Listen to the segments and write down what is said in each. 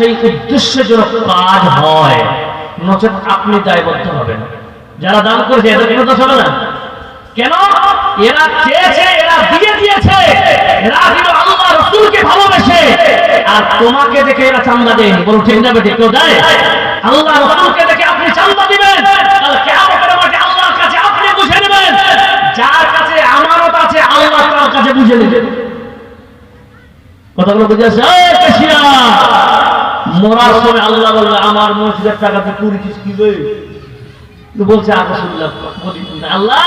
সেই উদ্দেশ্যে যেন কাজ হয় নচেত আপনি দায়বদ্ধ হবেন। যারা দান করেছে এদের কোনো দোষ হবে না। কেন? এরা চেয়েছে এরা দিয়ে দিয়েছে। এরা আল্লাহ রসুলকে ভালোবেসে। আর তোমাকে দেখে এরা বলো ঠিক কেউ দেয় আল্লাহ রসুলকে দেখে আপনি দিবেন। কাছে কাছে কাছে বুঝে কথাগুলো বুঝে কাশিয়া, মরার সময় আল্লাহ বলবে আমার মসজিদের টাকা তুই করেছিস কি বলছে আকসুল্লাহ আল্লাহ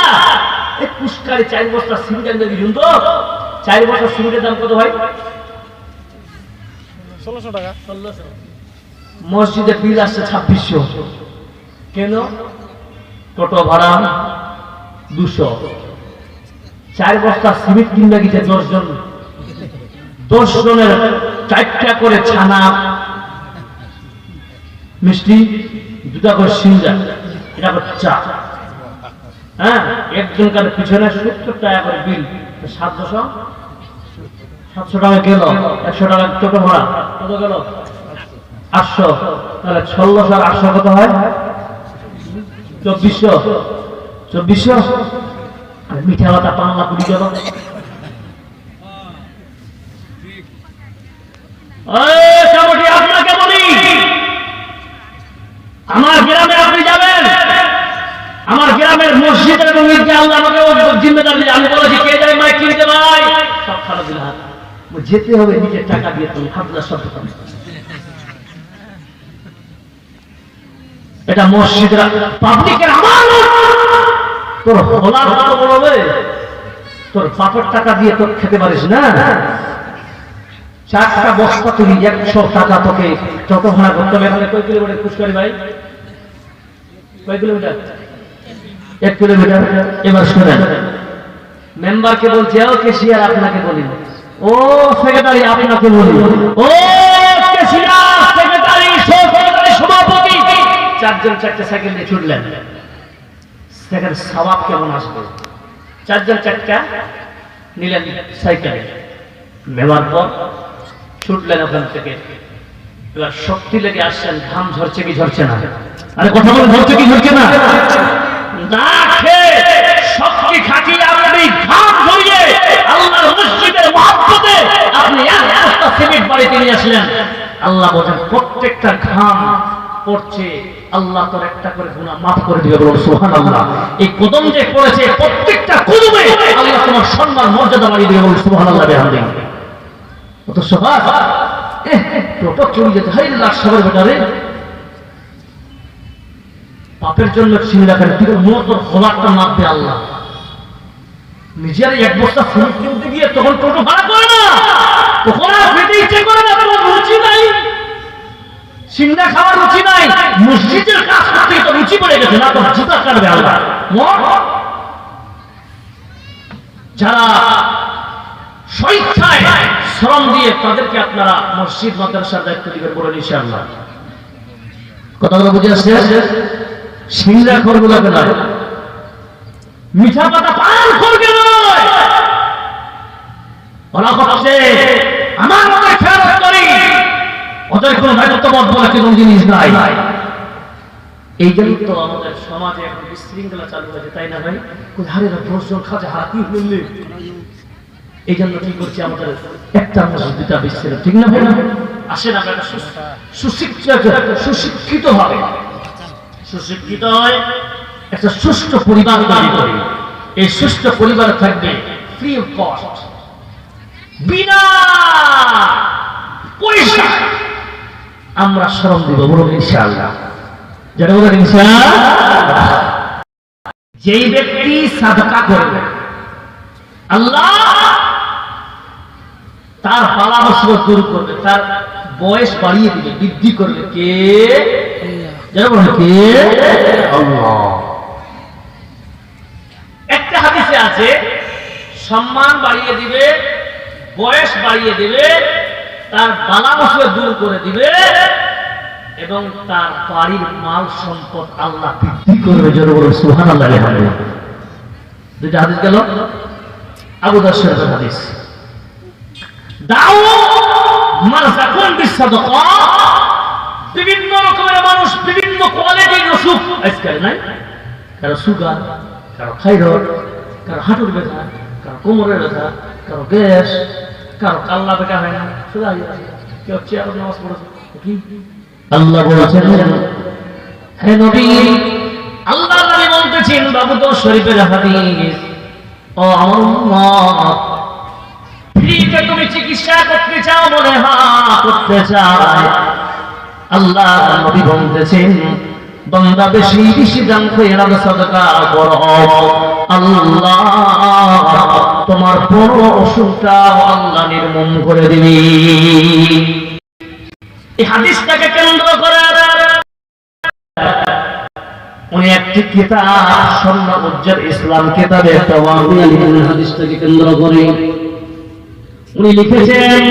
এই পুষ্কারে চার বস্তা সিমেন্ট এনে দিয়েছেন তো চার বস্তা সিমেন্টের দাম কত ভাই? ষোলোশো টাকা। ষোলোশো। মসজিদে বিল আসছে ছাব্বিশশো। কেন? টোটো ভাড়া দুশো। চার বস্তা সিমেন্ট কিনবে গেছে দশ জন দশ জনের চারটা করে ছানা মিষ্টি, দুটা করে সিঙ্গা, এটা করে চা। হ্যাঁ একজনকার পিছনে সত্তর টাকা করে বিল সাতশো? সাতশো টাকা গেল একশো টাকা টোটো ভাড়া কত গেল? আটশো। তাহলে ষোলোশো আটশো কত হয়? চব্বিশশো। চব্বিশশো? আর মিঠা ভাতা পাল্লা কুড়ি গেল এই কামটি আপনাকে বলি আমার গ্রামে আপনি যাবেন আমার গ্রামের মসজিদের এবং আল্লাহ আমাকে জিম্মেদার দিয়ে, আমি বলেছি, কে যায় মাইক কিনতে ভাই সব খারাপ দিল হাত। যেতে হবে, নিজের টাকা দিয়ে তুমি হাতলা সব এটা মসজিদের পাবলিকের আমার তোর হলার কথা বলবে? তোর বাপের টাকা দিয়ে তোর খেতে পারিস না? চারটা বস্তা তুলি একশো টাকা তোকে টোটো ভাড়া করতে হবে কয় কিলোমিটার? পুষ্করি ভাই? কয় কিলোমিটার? এক কিলোমিটার, এবার শুনেন। মেম্বারকে বলছে, ও কেশিয়ার, আপনাকে বলি ও সেক্রেটারি, আপনাকে বলি। ও কেশিয়ার চারজন চারটে সাইকেল নিয়ে ছুটলেন। সেখানে সবাব কেমন আসবে? চারজন চারটা নিলেন সাইকেলে। নেওয়ার পর ছুটলেন ওখান থেকে। এবার শক্তি লেগে আসছেন, ঘাম ঝরছে কি ঝরছে না? আরে কথা বলে ঝরছে কি ঝরছে না? না খেয়ে শক্তি খাটিয়ে আপনি ঘাম ঝরিয়ে আল্লাহর মসজিদের মহাব্বতে আপনি এক সিমেন্ট বাড়িতে নিয়ে আসলেন। আল্লাহ বলেন প্রত্যেকটা ঘাম পড়ছে, আল্লাহ তোর একটা করে গুনাহ মাফ করে দিবে। বলুন, সুবহানাল্লাহ। এই কদম যে পড়েছে, প্রত্যেকটা কদমে আল্লাহ তোমার সম্মান, মর্যাদা বাড়িয়ে দিবে। বলুন, সুবহানাল্লাহ বিহামদিহি। অত সবার টোটো চলে যেতে হয় লাখ সবার বেটারে পাপের জন্য চিন্তা করে তোর মাপবে আল্লাহ। নিজের এক বস্তা ফুল কিনতে গিয়ে তখন টোটো ভাড়া করে না। তখন আর রুচি নাই। মসজিদের যারা দিয়ে তাদেরকে মসজিদ কথাগুলো বুঝে আসছে? সিংড়া করব না। মিঠা পাতা পান করবে ওরা আমার মনে খেয়াল করি কোনো দায়িত্ববোধ বলে কোনো জিনিস নাই। তো আমাদের সমাজে এখন বিশৃঙ্খলা চালু হয়েছে, তাই না ভাই? কোথায় দশজন খাজা হাতি এই জন্য কি করছি আমাদের একটা মসজিদ দুটা বিচ্ছেদ ঠিক না ভাই? আসেন আপনারা সু- সুশিক্ষিত সুশিক্ষিত হবে। সুশিক্ষিত হয়, একটা সুষ্ঠু পরিবার তৈরি এই পরিবার থাকবে ফ্রি অফ কস্ট বিনা পয়সা আমরা শ্রম দিব বলুন ইনশাআল্লাহ। যেটা বলেন ইনশাআল্লাহ। যেই ব্যক্তি সাদকা করবে, আল্লাহ তার পালা দূর করবে, তার বয়স বাড়িয়ে দিবে, বৃদ্ধি করবে। কে? যারা বলে কে? আল্লাহ। একটা হাদিসে আছে, সম্মান বাড়িয়ে দিবে, বয়স বাড়িয়ে দিবে, তার বালা দূর করে দিবে, এবং তার বাড়ির মাল সম্পদ আল্লাহ বৃদ্ধি করবে। যারা বলে সুবহানাল্লাহ, আলহামদুলিল্লাহ। দুইটা হাদিস গেল। আবু দাসের হাদিস। দাও মারজাকুন বিস সাদকা বিভিন্ন রকমের মানুষ, বিভিন্ন কোয়ালিটির অসুখ। আজকাল নাই। কারও সুগার, কারও থাইরয়েড, কারও হাঁটুর ব্যথা, কারও কোমরের ব্যথা, কারও গ্যাস, কারও কাল্লা বেটা হয় না। শুধু কেউ চেয়ার নামাজ পড়েছে। কি? আল্লাহ বলেছেন, হে নবী আল্লাহ নবী বলতেছেন, বাবু তো শরীফের হাদিস। ও আমার উম্মত, ফ্রিতে তুমি চিকিৎসা করতে চাও, মনে হ্যাঁ করতে চায় আল্লাহ নবী বলতেছেন, বান্দা বেশি বেশি খৈরাম সদকা করো আল্লাহ, তোমার অসুখটা আল্লাহ করে এই হাদিসটাকে কেন্দ্র করে উনি একটি কিতাব, স্বর্ণ উজ্জ্বল ইসলাম কিতাবে তাওয়াবিল হাদিসটাকে কেন্দ্র করে। উনি লিখেছেন